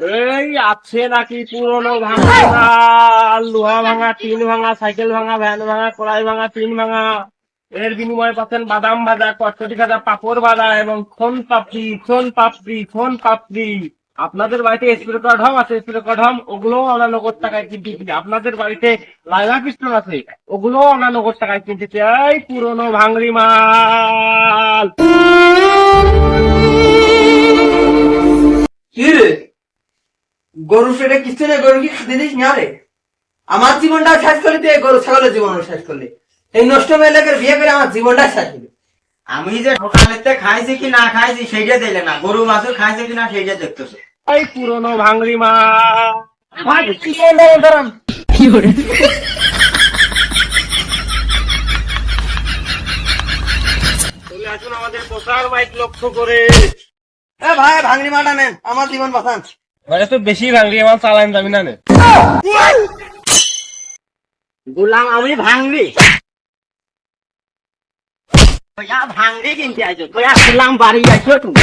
এই আছে নাকি পুরনো ভাঙা লোহা ভাঙা টিন ভাঙা সাইকেল ভাঙা ভ্যান ভাঙা কড়াই ভাঙা টিন ভাঙা। এর বিনিময়ে পাচ্ছেন বাদাম ভাজা কটকটি ভাজা পাপড় ভাজা এবং সোন পাপড়ি সোন পাপড়ি সোন পাপড়ি। আপনাদের বাড়িতে স্প্রে কার্ড হোম আছে স্প্রে কার্ড হোম ওগুলো আমরা নগদ টাকায় কিনতে কিনি আপনাদের বাড়িতে লাইলা পিস্টন আছে ওগুলো আমরা নগদ টাকায় কিনতে চাই পুরনো ভাঙড়ি মাল গরু পেটে কিছু নেই গরু কি খেতে দিস না রে আমার জীবনটা শেষ করলি তুই গরু ছাগলের জীবন শেষ করলি। এই নষ্ট মেয়েদের বিয়ে করে আমার জীবনটা শেষ করলি আমি যে সকালেতে খাইছি কি না খাইছি সেইটা দিলে না গরু মাছও খাইছে কি না সেইটা দেখতেছে। এই পুরনো ভাঙড়ি মাল আমার কি বলব দাঁড়ান চলে আসুন আমাদের প্রচার মাইক লক্ষ্য করে। এ ভাই ভাঙড়ি মাটা নেন আমার জীবন বাঁচান। মানে তো বেশি ভাঙলি আমার চালান যাবি না। গোলাম, আমি ভাঙলি ভাঙলি কিনতে আইছো গোলাম বাড়ি আইছো তুমি